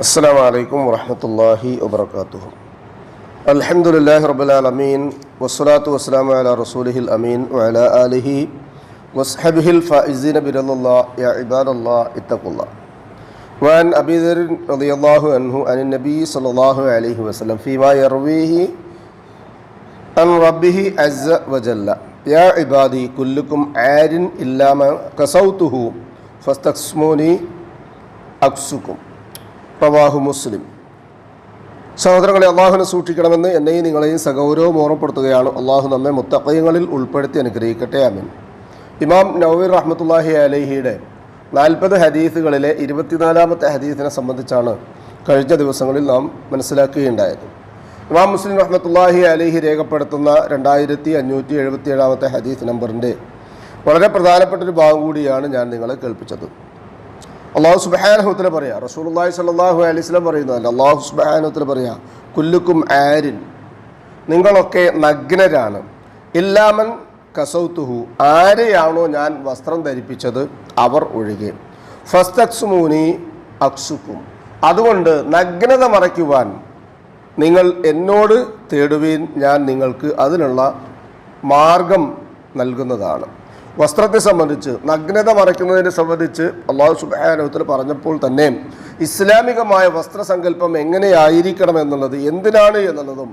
السلام عليكم ورحمة الله وبركاته الحمد لله رب العالمين والصلاة والسلام على رسوله الأمين وعلى آله وصحبه الفائزين برضا الله يا عباد الله اتقوا الله وعن أبي ذر رضي الله عنه عن النبي صلى الله عليه وسلم فيما يرويه عن ربه عز وجل يا عبادي كلكم عار إلا ما كسوته فاستقسموني أكسكم റവാഹു മുസ്ലിം. സഹോദരങ്ങളെ അള്ളാഹുവിനെ സൂക്ഷിക്കണമെന്ന് എന്നെയും നിങ്ങളെയും സഗൗരവം ഓർമ്മപ്പെടുത്തുകയാണ്. അള്ളാഹു നമ്മെ മുത്തക്കയങ്ങളിൽ ഉൾപ്പെടുത്തി അനുഗ്രഹിക്കട്ടെ. അമിൻ ഇമാം നവീർ റഹ്മത്തുല്ലാഹി അലഹിയുടെ നാൽപ്പത് ഹദീസുകളിലെ ഇരുപത്തിനാലാമത്തെ ഹദീസിനെ സംബന്ധിച്ചാണ് കഴിഞ്ഞ ദിവസങ്ങളിൽ നാം മനസ്സിലാക്കുകയുണ്ടായത്. ഇമാം മുസ്ലിം റഹ്മത്തുല്ലാഹി അലഹി രേഖപ്പെടുത്തുന്ന രണ്ടായിരത്തി അഞ്ഞൂറ്റി എഴുപത്തി ഏഴാമത്തെ ഹദീസ് നമ്പറിന്റെ വളരെ പ്രധാനപ്പെട്ട ഒരു ഭാഗം കൂടിയാണ് ഞാൻ നിങ്ങളെ കേൾപ്പിച്ചത്. അള്ളാഹു സുബാനഹുത്തിന് പറയാം. റസൂലുള്ളാഹി സ്വല്ലല്ലാഹു അലൈഹി വസല്ലം പറയുന്നതല്ല അള്ളാഹു ഉത്തര പറയാം കുല്ലുക്കും ആരിൻ. നിങ്ങളൊക്കെ നഗ്നരാണ്. ഇല്ലാമൻ കസൗത്തുഹു. ആരെയാണോ ഞാൻ വസ്ത്രം ധരിപ്പിച്ചത്? അവർ ഒഴികെ. ഫസ്തക്സുമൂനി അക്സുക്കും. അതുകൊണ്ട് നഗ്നത മറയ്ക്കുവാൻ നിങ്ങൾ എന്നോട് തേടുവീൻ ഞാൻ നിങ്ങൾക്ക് അതിനുള്ള മാർഗം നൽകുന്നതാണ്. വസ്ത്രത്തെ സംബന്ധിച്ച് നഗ്നത മറയ്ക്കുന്നതിനെ സംബന്ധിച്ച് അള്ളാഹു സുബാനോത്തിൽ പറഞ്ഞപ്പോൾ തന്നെ ഇസ്ലാമികമായ വസ്ത്രസങ്കല്പം എങ്ങനെയായിരിക്കണം എന്നുള്ളത് എന്തിനാണ് എന്നുള്ളതും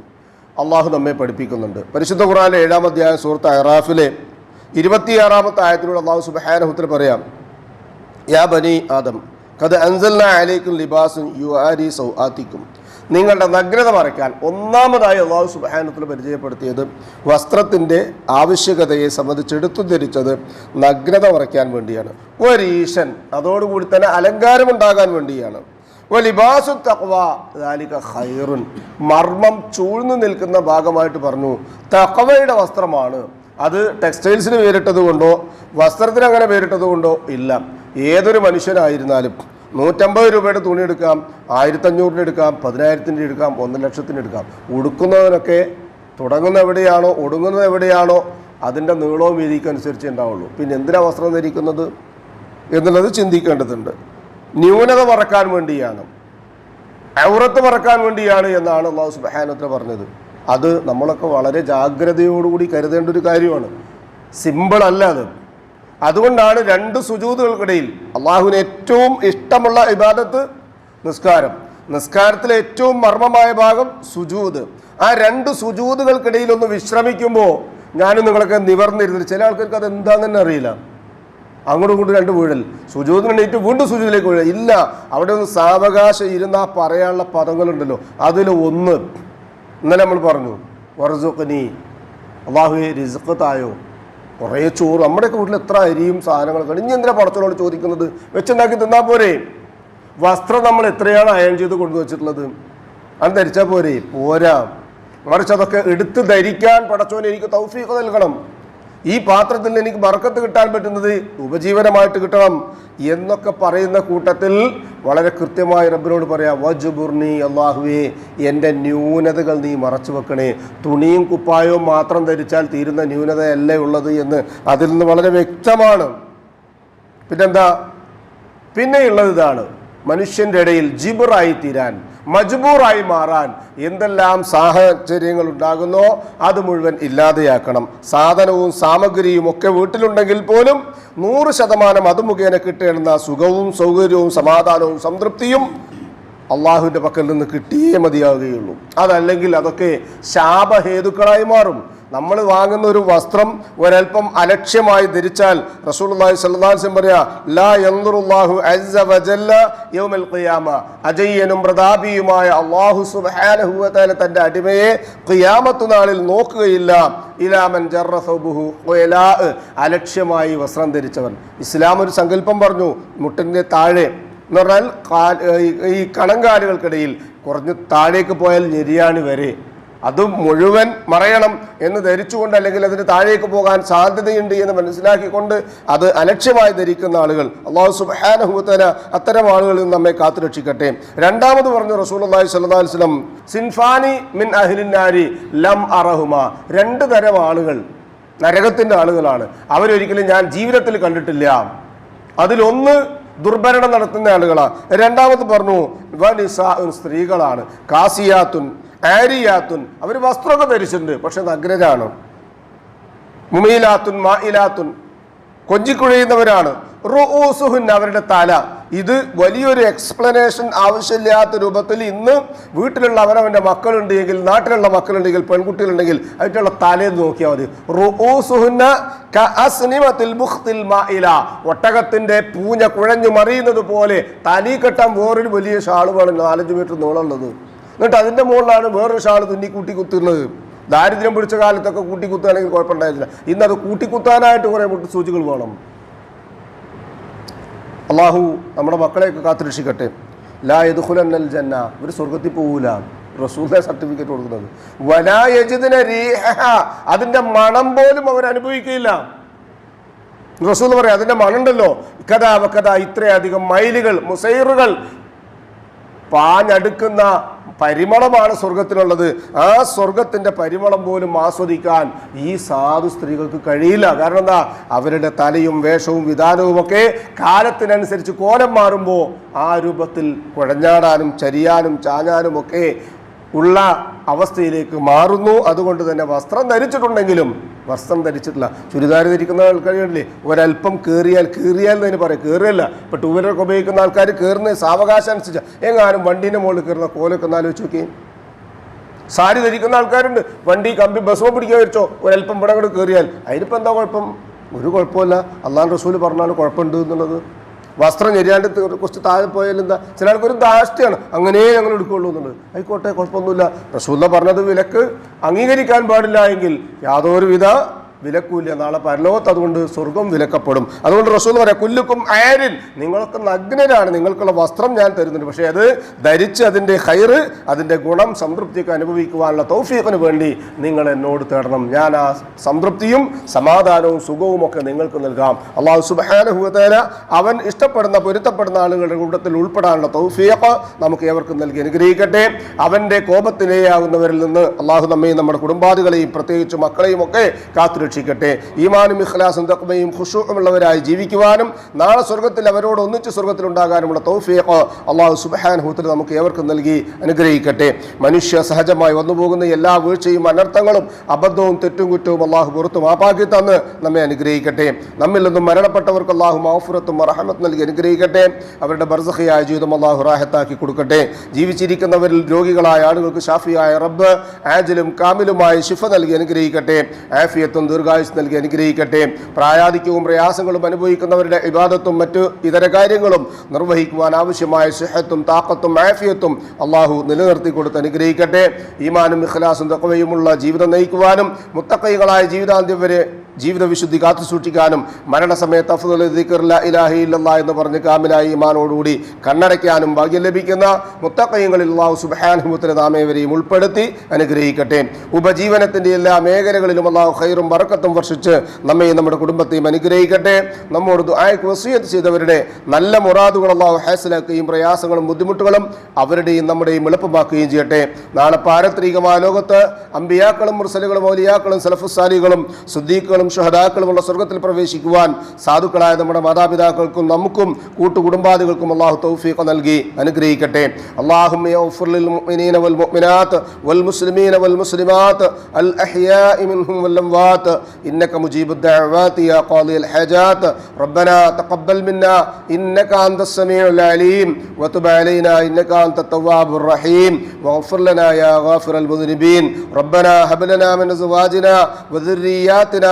അള്ളാഹു നമ്മെ പഠിപ്പിക്കുന്നുണ്ട്. പരിശുദ്ധ ഖുറാനിലെ ഏഴാം അധ്യായ സുഹൃത്ത് അറാഫിലെ ഇരുപത്തിയാറാമത്തെ ആയത്തിലൂടെ അള്ളാഹു സുബാനോത്തിൽ പറയാം യാ ബനി ആദം അൻസൽന അലൈക്കും ലിബാസും യു ആരി സൗ ആത്തിക്കും നിങ്ങളുടെ നഗ്നത മറയ്ക്കാൻ ഒന്നാമതായി അള്ളാഹു സുബാനത്തിൽ പരിചയപ്പെടുത്തിയത് വസ്ത്രത്തിന്റെ ആവശ്യകതയെ സംബന്ധിച്ച് എടുത്തു ധരിച്ചത് നഗ്നത മറയ്ക്കാൻ വേണ്ടിയാണ്. ഒരീശൻ അതോടുകൂടി തന്നെ അലങ്കാരം അലങ്കാരമുണ്ടാകാൻ വേണ്ടിയാണ്. വലിബാസു തക്വ ദാലിക ഖൈറുൻ. മർമ്മം ചൂഴ്ന്നു നിൽക്കുന്ന ഭാഗമായിട്ട് പറഞ്ഞു തക്വയുടെ വസ്ത്രമാണ്. അത് ടെക്സ്റ്റൈൽസിന് പേരിട്ടത് കൊണ്ടോ വസ്ത്രത്തിന് അങ്ങനെ പേരിട്ടത് കൊണ്ടോ ഇല്ല. ഏതൊരു മനുഷ്യനായിരുന്നാലും നൂറ്റമ്പത് രൂപയുടെ തുണി എടുക്കാം ആയിരത്തഞ്ഞൂറിന്റെ എടുക്കാം പതിനായിരത്തിന്റെ എടുക്കാം ഒന്നര ലക്ഷത്തിന് എടുക്കാം. ഉടുക്കുന്നതിനൊക്കെ തുടങ്ങുന്ന എവിടെയാണോ ഒടുങ്ങുന്നത് എവിടെയാണോ അതിന്റെ നീളവും വീതിക്കും അനുസരിച്ച് ഉണ്ടാവുള്ളൂ. പിന്നെ എന്തിനാ വസ്ത്രം ധരിക്കുന്നത് എന്നുള്ളത് ചിന്തിക്കേണ്ടതുണ്ട്. ന്യൂനത മറക്കാൻ വേണ്ടിയാണ്. ഔറത്ത് മറക്കാൻ വേണ്ടിയാണ് എന്നാണ് അള്ളാഹു സുബാനത്ര പറഞ്ഞത്. അത് നമ്മളൊക്കെ വളരെ ജാഗ്രതയോടുകൂടി കരുതേണ്ട ഒരു കാര്യമാണ്. സിമ്പിൾ അല്ല അത്. അതുകൊണ്ടാണ് രണ്ട് സുജൂതുകൾക്കിടയിൽ അള്ളാഹുവിന് ഏറ്റവും ഇഷ്ടമുള്ള ഇബാദത്ത് നിസ്കാരം. നിസ്കാരത്തിലെ ഏറ്റവും മർമ്മമായ ഭാഗം സുജൂത്. ആ രണ്ട് സുജൂതുകൾക്കിടയിൽ ഒന്ന് വിശ്രമിക്കുമ്പോൾ ഞാനും നിങ്ങളൊക്കെ നിവർന്നിരുന്നു ചില ആൾക്കാർക്ക് അത് എന്താണെന്ന് തന്നെ അറിയില്ല. അങ്ങോട്ടും ഇങ്ങോട്ടും രണ്ട് വീഴൽ സുജൂതിന് വേണ്ടിയിട്ട് വീണ്ടും സുജൂതിലേക്ക് വീഴൽ ഇല്ല അവിടെ ഒന്ന് സാവകാശം ഇരുന്നാ പറയാനുള്ള പദങ്ങളുണ്ടല്ലോ. അതിൽ ഒന്ന്. ഇന്നലെ നമ്മൾ പറഞ്ഞു വർസുഖനി. അള്ളാഹു റിസ്ഖ് തായോ? കുറേ ചോറ്. നമ്മുടെയൊക്കെ വീട്ടിൽ എത്ര അരിയും സാധനങ്ങളൊക്കെ. ഇനി എന്തിനാ പടച്ചോളോട് ചോദിക്കുന്നത്? വെച്ചുണ്ടാക്കി തിന്നാൽ പോരെ. വസ്ത്രം നമ്മൾ എത്രയാണ് അയൺ ചെയ്ത് കൊണ്ടുവച്ചിട്ടുള്ളത്? അത് ധരിച്ചാൽ പോരെ. പോരാ. മറിച്ച് അതൊക്കെ എടുത്ത് ധരിക്കാൻ പടച്ചോനെ എനിക്ക് തൗഫീഖ് നൽകണം. ഈ പാത്രത്തിൽ എനിക്ക് ബർക്കത്ത് കിട്ടാൻ പറ്റുന്നത് ഉപജീവനമായിട്ട് കിട്ടണം എന്നൊക്കെ പറയുന്ന കൂട്ടത്തിൽ വളരെ കൃത്യമായി റബ്ബിനോട് പറയാം വജുബുർണി അള്ളാഹുവേ എന്റെ ന്യൂനതകൾ നീ മറച്ചു വെക്കണേ. തുണിയും കുപ്പായവും മാത്രം ധരിച്ചാൽ തീരുന്ന ന്യൂനതയല്ലേ ഉള്ളത് എന്ന് അതിൽ നിന്ന് വളരെ വ്യക്തമാണ്. പിന്നെന്താ? പിന്നെയുള്ളത് ഇതാണ്. മനുഷ്യന്റെ ഇടയിൽ ജിബറായി തീരാൻ മജ്ബൂറായി മാറാൻ എന്തെല്ലാം സാഹചര്യങ്ങൾ ഉണ്ടാകുന്നോ അത് മുഴുവൻ ഇല്ലാതെയാക്കണം. സാധനവും സാമഗ്രിയും ഒക്കെ വീട്ടിലുണ്ടെങ്കിൽ പോലും നൂറ് ശതമാനം അത് മുഖേന കിട്ടേണ്ടുന്ന സുഖവും സൗകര്യവും സമാധാനവും സംതൃപ്തിയും അള്ളാഹുവിന്റെ പക്കൽ നിന്ന് കിട്ടിയേ മതിയാവുകയുള്ളൂ. അതല്ലെങ്കിൽ അതൊക്കെ ശാപഹേതുക്കളായി മാറും. നമ്മൾ വാങ്ങുന്ന ഒരു വസ്ത്രം ഒരൽപ്പം അലക്ഷ്യമായി ധരിച്ചാൽ റസൂലുള്ളാഹി സല്ലാസ്യം അലൈഹി വസല്ലം പറയാ ലാ അജയ്യനും പ്രതാപിയുമായ അള്ളാഹു തആല തന്റെ അടിമയെ ഖിയാമത്ത് നാളിൽ നോക്കുകയില്ല. ഇലാമൻ അലക്ഷ്യമായി വസ്ത്രം ധരിച്ചവൻ. ഇസ്ലാം ഒരു സങ്കല്പം പറഞ്ഞു മുട്ടിന്റെ താഴെ എന്ന് പറഞ്ഞാൽ ഈ കണങ്കാലുകൾക്കിടയിൽ കുറഞ്ഞ് താഴേക്ക് പോയാൽ ഞെരിയാണി വരെ. അത് മുഴുവൻ മറയണം എന്ന് ധരിച്ചുകൊണ്ട് അല്ലെങ്കിൽ അതിന് താഴേക്ക് പോകാൻ സാധ്യതയുണ്ട് എന്ന് മനസ്സിലാക്കിക്കൊണ്ട് അത് അലക്ഷ്യമായി ധരിക്കുന്ന ആളുകൾ. അള്ളാഹു സുബാനഹുത്തല അത്തരം ആളുകളിൽ നിന്ന് നമ്മെ കാത്തുരക്ഷിക്കട്ടെ രണ്ടാമത് പറഞ്ഞു റസൂൽ അള്ളാഹി വസല്ലം സിൻഫാനി മിൻ അഹ്ലിന്നാരി ലം അറഹുമ. രണ്ട് തരം ആളുകൾ നരകത്തിന്റെ ആളുകളാണ്. അവരൊരിക്കലും ഞാൻ ജീവിതത്തിൽ കണ്ടിട്ടില്ല. അതിലൊന്ന് ദുർഭരണം നടത്തുന്ന ആളുകളാണ് രണ്ടാമത് പറഞ്ഞു വനിസാഉൻ സ്ത്രീകളാണ്. കാസിയാത്തുൻ ആരിയാത്തുൻ അവർ വസ്ത്രമൊക്കെ ധരിച്ചിട്ടുണ്ട് പക്ഷെ നഗ്നരാണ് മുമീലാത്തുൻ മായിലാത്തുൻ കൊഞ്ചിക്കുഴയുന്നവരാണ്. റുഊസുഹുൻ അവരുടെ തല. ഇത് വലിയൊരു എക്സ്പ്ലനേഷൻ ആവശ്യമില്ലാത്ത രൂപത്തിൽ ഇന്ന് വീട്ടിലുള്ള അവനവന്റെ മക്കളുണ്ടെങ്കിൽ നാട്ടിലുള്ള മക്കളുണ്ടെങ്കിൽ പെൺകുട്ടികളുണ്ടെങ്കിൽ അതിനുള്ള തലേന്ന് നോക്കിയാൽ മതി. റുഊസുഹുന്ന ഒട്ടകത്തിന്റെ പൂഞ്ഞ കുഴഞ്ഞു മറിയുന്നത് പോലെ തലീക്കെട്ടാൻ കെട്ടാൻ വേറൊരു വലിയ ഷാളുമാണ് നാലഞ്ച് മീറ്റർ നീളമുള്ളത്. എന്നിട്ട് അതിന്റെ മുകളിലാണ് വേറൊരു ഷാൾ തുന്നി കൂട്ടി കുത്തുന്നത് ദാരിദ്ര്യം പിടിച്ച കാലത്തൊക്കെ കൂട്ടിക്കുത്തുകയാണെങ്കിൽ കുഴപ്പമുണ്ടായില്ല ഇന്ന് അത് കൂട്ടിക്കുത്താനായിട്ട് കുറേ മുട്ട് സൂചികൾ വേണം. അള്ളാഹു നമ്മുടെ മക്കളെയൊക്കെ കാത്തുരക്ഷിക്കട്ടെ. ലാ അൽ ജന്ന. ഒരു സ്വർഗത്തിൽ പോകൂല റസൂലിനെ സർട്ടിഫിക്കറ്റ് കൊടുക്കുന്നത്. വലാ യജിദിന അതിന്റെ മണം പോലും അവർ അനുഭവിക്കില്ല റസൂൽ പറയാം അതിന്റെ മണുണ്ടല്ലോ കഥ വക്കഥ ഇത്രയധികം മൈലുകൾ മുസൈറുകൾ പാഞ്ഞടുക്കുന്ന പരിമളമാണ് സ്വർഗത്തിലുള്ളത്. ആ സ്വർഗത്തിന്റെ പരിമളം പോലും ആസ്വദിക്കാൻ ഈ സാധു സ്ത്രീകൾക്ക് കഴിയില്ല. കാരണം എന്താ? അവരുടെ തലയും വേഷവും വിധാനവും ഒക്കെ കാലത്തിനനുസരിച്ച് കോലം മാറുമ്പോൾ ആ രൂപത്തിൽ കുഴഞ്ഞാടാനും ചരിയാനും ചാഞ്ഞാനും ഒക്കെ ഉള്ള അവസ്ഥയിലേക്ക് മാറുന്നു. അതുകൊണ്ട് തന്നെ വസ്ത്രം ധരിച്ചിട്ടുണ്ടെങ്കിലും വസ്ത്രം ധരിച്ചിട്ടില്ല. ചുരിദാർ ധരിക്കുന്ന ആൾക്കാരില്ലേ ഒരല്പം കയറിയാൽ കീറിയാൽ തന്നെ പറയും. കയറിയല്ല ഇപ്പം ടൂ വീലറൊക്കെ ഉപയോഗിക്കുന്ന ആൾക്കാർ കയറുന്ന സാവകാശം അനുസരിച്ച് എങ്ങാനും വണ്ടീന്റെ മുകളിൽ കയറുന്ന കോലൊക്കെ ഒന്ന് ആലോചിച്ച് നോക്കി സാരി ധരിക്കുന്ന ആൾക്കാരുണ്ട്. വണ്ടി കമ്പി ബസ്സോ പിടിക്കാൻ വെച്ചോ ഒരല്പം ഇവിടെ കയറിയാൽ അതിനിപ്പോൾ എന്താ കുഴപ്പം? ഒരു കുഴപ്പമില്ല അള്ളാൻ റസൂൽ പറഞ്ഞാൽ കുഴപ്പമുണ്ട് എന്നുള്ളത് വസ്ത്രം ഞെരിയാണ്ട് കുറച്ച് താഴെ പോയാലും എന്താ ചില ആൾക്കൊരു ധാഷ്ട്യാണ് അങ്ങനെ ഞങ്ങൾ എടുക്കുള്ളൂ എന്നുള്ളത്. ആയിക്കോട്ടെ കുഴപ്പമൊന്നുമില്ല. റസൂല്ല പറഞ്ഞത് വിലക്ക് അംഗീകരിക്കാൻ പാടില്ല എങ്കിൽ യാതൊരുവിധ വിലക്കൂല്ല നാളെ പരലോകത്ത് അതുകൊണ്ട് സ്വർഗം വിലക്കപ്പെടും. അതുകൊണ്ട് റസൂൽ പറയാം കുല്ലുക്കും ആരിൽ നിങ്ങൾക്ക് നഗ്നരാണ്. നിങ്ങൾക്കുള്ള വസ്ത്രം ഞാൻ തരുന്നുണ്ട്. പക്ഷേ അത് ധരിച്ച് അതിന്റെ ഹൈറ് അതിന്റെ ഗുണം സംതൃപ്തിയൊക്കെ അനുഭവിക്കുവാനുള്ള തൗഫീഖിന് വേണ്ടി നിങ്ങൾ എന്നോട് തേടണം. ഞാൻ ആ സംതൃപ്തിയും സമാധാനവും സുഖവും ഒക്കെ നിങ്ങൾക്ക് നൽകാം. അള്ളാഹു സുബാനുഭവത്തേല അവൻ ഇഷ്ടപ്പെടുന്ന പൊരുത്തപ്പെടുന്ന ആളുകളുടെ കൂട്ടത്തിൽ ഉൾപ്പെടാനുള്ള തൗഫീഖ് നമുക്ക് ഏവർക്കും നൽകി അനുഗ്രഹിക്കട്ടെ. അവന്റെ കോപത്തിലേയാകുന്നവരിൽ നിന്ന് അള്ളാഹു നമ്മയും നമ്മുടെ കുടുംബാദികളെയും പ്രത്യേകിച്ച് മക്കളെയും ഒക്കെ കാത്തുരക്ഷിക്കട്ടെ ഈമാനും ഇഖ്ലാസും തക്മയും ഖുഷൂമുള്ളവരായി ജീവിക്കുവാനും നാളെ സ്വർഗത്തിൽ അവരോട് ഒന്നിച്ച് സ്വർഗത്തിലുണ്ടാകാനുമുള്ള തൗഫീഖ് അള്ളാഹു സുബാൻഹുത്തിൽ നമുക്ക് ഏവർക്കും നൽകി അനുഗ്രഹിക്കട്ടെ. മനുഷ്യ സഹജമായി വന്നുപോകുന്ന എല്ലാ വീഴ്ചയും അനർത്ഥങ്ങളും അബദ്ധവും തെറ്റും കുറ്റവും അള്ളാഹു പുറത്തും ആപ്പാക്കി തന്ന് നമ്മെ അനുഗ്രഹിക്കട്ടെ. നമ്മിൽ നിന്നും മരണപ്പെട്ടവർക്ക് അള്ളാഹു മാഫുറത്തും റഹമത്ത് നൽകി അനുഗ്രഹിക്കട്ടെ. അവരുടെ ബർസഹയായ ജീവിതം അള്ളാഹു റാഹത്താക്കി കൊടുക്കട്ടെ. ജീവിച്ചിരിക്കുന്നവരിൽ രോഗികളായ ആളുകൾക്ക് ഷാഫിയായ റബ്ബ് ആജിലും കാമിലുമായി ശിഫ നൽകി അനുഗ്രഹിക്കട്ടെ. ആഫിയത്തും ദീർഘായുസ് നൽകി അനുഗ്രഹിക്കട്ടെ. പ്രായാധിക്യവും പ്രയാസങ്ങളും അനുഭവിക്കുന്നവരുടെ വിവാദത്തും മറ്റു ഇതര കാര്യങ്ങളും നിർവഹിക്കുവാൻ ആവശ്യമായ സുഹത്തും താക്കത്തും ആഫിയത്തും അള്ളാഹു നിലനിർത്തി കൊടുത്ത് അനുഗ്രഹിക്കട്ടെ. ഈമാനും ഇഖ്ലാസും തക്കവയുമുള്ള ജീവിതം നയിക്കുവാനും മുത്തക്കൈകളായ ജീവിതാന്ത്യം വരെ ജീവിത വിശുദ്ധി കാത്തു സൂക്ഷിക്കാനും മരണസമയത്ത് അഫ്ദൽ ദിക്ർ ലാ ഇലാഹ ഇല്ലല്ലാ എന്ന് പറഞ്ഞ് കാമിലായി ഇമാനോടുകൂടി കണ്ണടയ്ക്കാനും ഭാഗ്യം ലഭിക്കുന്ന മുത്തക്കയങ്ങളിൽ അള്ളാഹു സുബാനുഭവത്തിന് താമേവരെയും ഉൾപ്പെടുത്തി അനുഗ്രഹിക്കട്ടെ. ഉപജീവനത്തിന്റെ എല്ലാ മേഖലകളിലും അള്ളാഹു ഖൈറും വറക്കത്തും വർഷിച്ച് നമ്മയും നമ്മുടെ കുടുംബത്തെയും അനുഗ്രഹിക്കട്ടെ. നമ്മോട് ദുആക്ക് വസീയത്ത് ചെയ്തവരുടെ നല്ല മുറാദുകൾ അള്ളാഹു ഹാസിലാക്കുകയും പ്രയാസങ്ങളും ബുദ്ധിമുട്ടുകളും അവരുടെയും നമ്മുടെയും എളുപ്പമാക്കുകയും ചെയ്യട്ടെ. നാളെ പാരത്രികമായ ലോകത്ത് അമ്പിയാക്കളും മുർസലുകളും ഔലിയാക്കളും സലഫുസാലികളും സുദ്ദീഖുകളും ഷഹദാക്കളുമുള്ള സ്വർഗത്തിൽ പ്രവേശിക്കുവാൻ സാധുക്കളായ നമ്മുടെ മാതാപിതാക്കൾക്കും നമുക്കും കൂട്ടുകുടുംബാദികൾക്കും അള്ളാഹു തൗഫീഖ് നൽകി അനുഗ്രഹിക്കട്ടെ اللهم يغفر للمؤمنين والمؤمنات والمسلمين والمسلمات الأحياء منهم والأموات إنك مجيب الدعوات يا قاضي الحاجات ربنا تقبل منا إنك أنت السميع العليم وتب علينا إنك أنت التواب الرحيم واغفر لنا يا غافر المذنبين ربنا هب لنا من أزواجنا وذرياتنا